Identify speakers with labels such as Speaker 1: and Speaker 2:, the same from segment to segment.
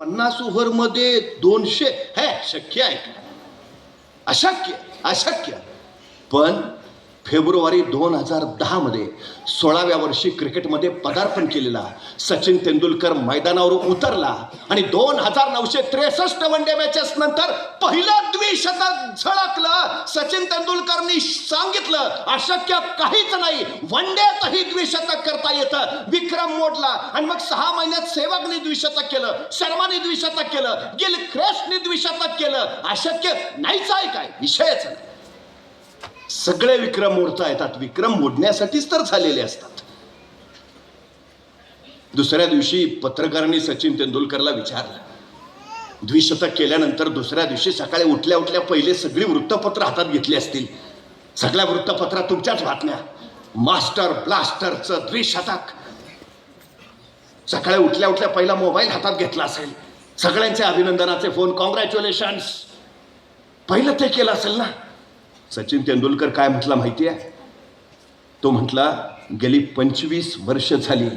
Speaker 1: पन्नास ओव्हरमध्ये दोनशे हे शक्य आहे का? अशक्य अशक्य. पण फेब्रुवारी दोन हजार दहा मध्ये सोळाव्या वर्षी क्रिकेटमध्ये पदार्पण केलेला सचिन तेंडुलकर मैदानावर उतरला आणि दोन हजार नऊशे त्रेसष्ट वन डे मॅचेस नंतर पहिलं द्विशतक झळकलं. सचिन तेंडुलकरनी सांगितलं अशक्य काहीच नाही. वन डेतही द्विशतक करता येतं. विक्रम मोडला आणि मग सहा महिन्यात सेवकने द्विशतक केलं शर्माने द्विशतक केलं गिल क्रेस्टने द्विशतक केलं. अशक्य नाहीच आहे काय? विषयच नाही. सगळे विक्रम मोडता येतात. विक्रम मोडण्यासाठीच तर झालेले असतात. दुसऱ्या दिवशी पत्रकारांनी सचिन तेंडुलकरला विचारलं. द्विशतक केल्यानंतर दुसऱ्या दिवशी सकाळी उठल्या उठल्या पहिले सगळी वृत्तपत्र हातात घेतली असतील. सगळ्या वृत्तपत्रात तुमच्याच बातम्या. मास्टर ब्लास्टरचं द्विशतक. सकाळी उठल्या उठल्या पहिला मोबाईल हातात घेतला असेल. सगळ्यांचे अभिनंदनाचे फोन. कॉंग्रॅच्युलेशन्स पहिलं ते केलं असेल ना? सचिन तेंडुलकर काय म्हटला माहिती आहे तो म्हटला गेली पंचवीस वर्ष झाली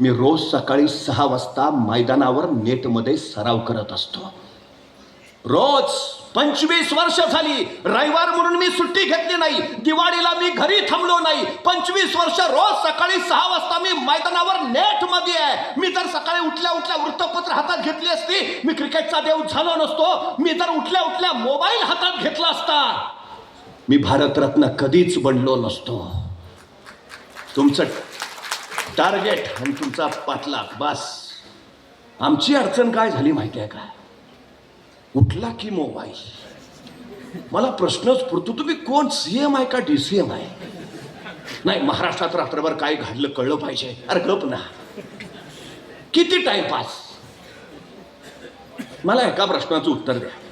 Speaker 1: मी रोज सकाळी सहा वाजता मैदानावर नेटमध्ये सराव करत असतो. रोज पंचवीस वर्ष झाली रविवार म्हणून मी सुट्टी घेतली नाही दिवाळीला मी घरी थांबलो नाही. पंचवीस वर्ष रोज सकाळी सहा वाजता मी मैदानावर नेटमध्ये आहे. मी जर सकाळी उठल्या उठल्या वृत्तपत्र हातात घेतली असती मी क्रिकेटचा देव झालो नसतो. मी जर उठल्या उठल्या मोबाईल हातात घेतला असता मी भारतरत्न कधीच बनलो नसतो. तुमचं टार्गेट आणि तुमचा पाठलाग बस. आमची अडचण काय झाली माहिती आहे का? उठला की मोबाईल? मला प्रश्नच पडतो तुम्ही कोण सी एम आहे का डी सी एम आहे? नाही महाराष्ट्रात रात्रभर काय घडलं कळलं पाहिजे. अरे गप ना. किती टाइमपास मला एका प्रश्नाचं उत्तर द्या.